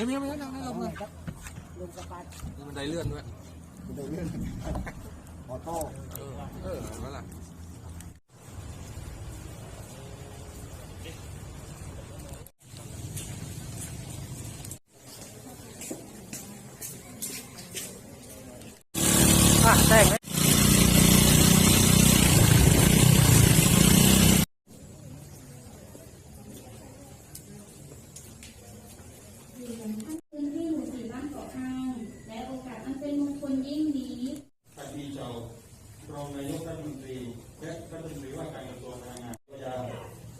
อ้ยไม่ไม่ไม่นั่งนั่งลงเลยลงสะพานมีบันไดเลื่อนด้วยเดินเรื่องออโต้เออเออเห็นไหมล่ะอะแต่งไหม พื้นที่หมู่สี่บ้านเกาะห้าง และโอกาสอันเป็นมงคลยิ่งนี้ ปฏิเจ้ารองนายกรัฐมนตรีและรัฐมนตรีว่าการกระทรวงพลังงานวิทยา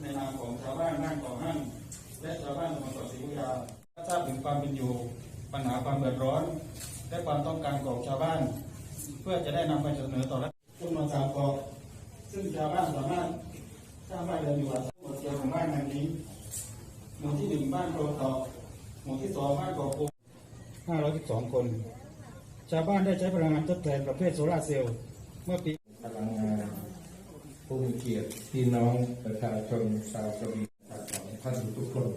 ในนามของชาวบ้านบ้านเกาะห้างและชาวบ้านจังหวัดศรีวิทยาทราบถึงความเป็นอยู่ ปัญหาความเดือดร้อน และความต้องการของชาวบ้าน เพื่อจะได้นำไปเสนอต่อรัฐต้นมาสามกาะซึ่งชาวบ้านสามารถสร้างบ้านเรือนอยู่อาศัยหมดเกี่ยวของบ้านแห่งนี้หมู่ที่หนึ่งบ้านโพธิ์ทองหมู่ที่สองบ้านเกาะปูห้าร้อยสิบสองคน ชาวบ้านได้ใช้พลังงานทดแทนประเภทโซลาเซลล์เมื่อปีพลังงานผู้มีเกียรติพี่น้องประชาชนชาวกระบี่ของท่านทุกคน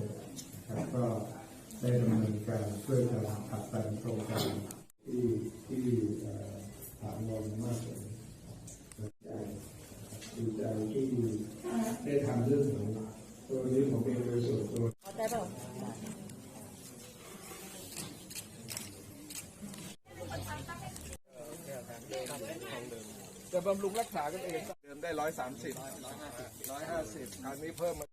ได้ดำเนินการช่วยกันผลักดันโครงการที่ที่ถามรมากเลยใจดีใจที่ได้ทำเรื่องของตัวนี้ผมเองโดยส่วนตัวพอใจเปล่าจะบำรุงรักษากันเอง เดิมได้ร้อยสามสิบร้อยห้าสิบคราวนี้เพิ่มมา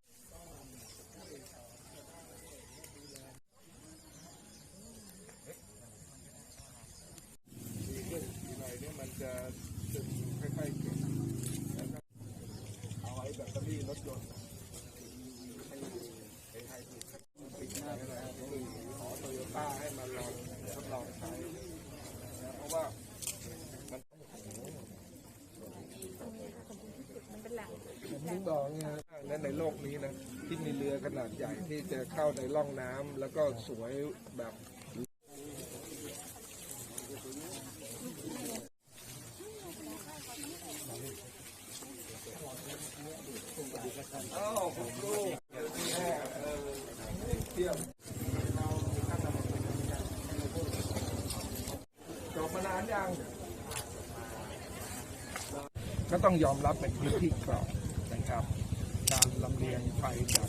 ดีขึ้นทีไรเนี่ยมันจะซึมค่อยๆเก็บแล้วก็เอาไว้แบตเต อรี่รถยนต์ให้ให้ให้ปิดหน้าเลยคือขอโตโยต้าให้มาลองทดลองใช้นะเพราะว่าผมบอกเนี่ยนในโลกนี้นะที่มีเรือขนาดใหญ่ที่จะเข้าในร่องน้ำแล้วก็สวยแบบอ้าวผมลูกแม่เออเที่ยว จบมานานยังก็ต้องยอมรับเป็นพื้นที่เกราะนะครับ การลำเลียงไฟจาก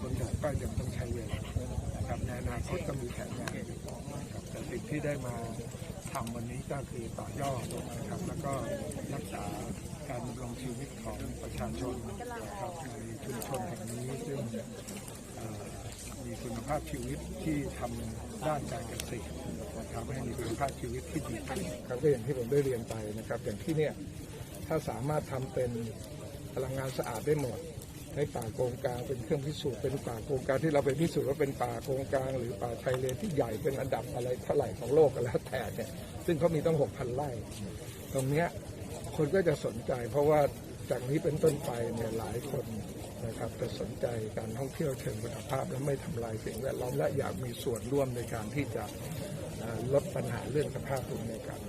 บนดอยก็ยังต้องใช้เวลานะครับในอนาคตก็มีแผนงานอยู่นะครับแต่สิ่งที่ได้มาทำวันนี้ก็คือต่อยอดนะครับแล้วก็รักษ ชีวิตของประชาชนนะครับในชุมชนแห่งนี้ซึ่งมีคุณภาพชีวิตที่ทำด้านการเกษตรนะครับให้มีคุณภาพชีวิตที่ดีขึ้นครับก็อย่างที่ผมได้เรียนไปนะครับ อย่างที่เนี่ยถ้าสามารถทำเป็นพลังงานสะอาดได้หมดให้ป่าโกงกลางเป็นเครื่องพิสูจน์เป็นป่าโกงกลางที่เราไปพิสูจน์ว่าเป็นป่าโกงกลาง หรือป่าชายเลนที่ใหญ่เป็นอันดับอะไรเท่าไหร่ของโลกก็แล้วแต่เนี่ยซึ่งเขามีตั้งหกพันไร่ ตรงเนี้ย คนก็จะสนใจ เพราะว่าจากนี้เป็นต้นไปเนี่ยหลายคนนะครับจะสนใจการท่องเที่ยวเชิงคุณภาพ และไม่ทำลายสิ่งแวดล้อมและอยากมีส่วนร่วมในการที่จะลดปัญหาเรื่องสภาพภูมิอากาศ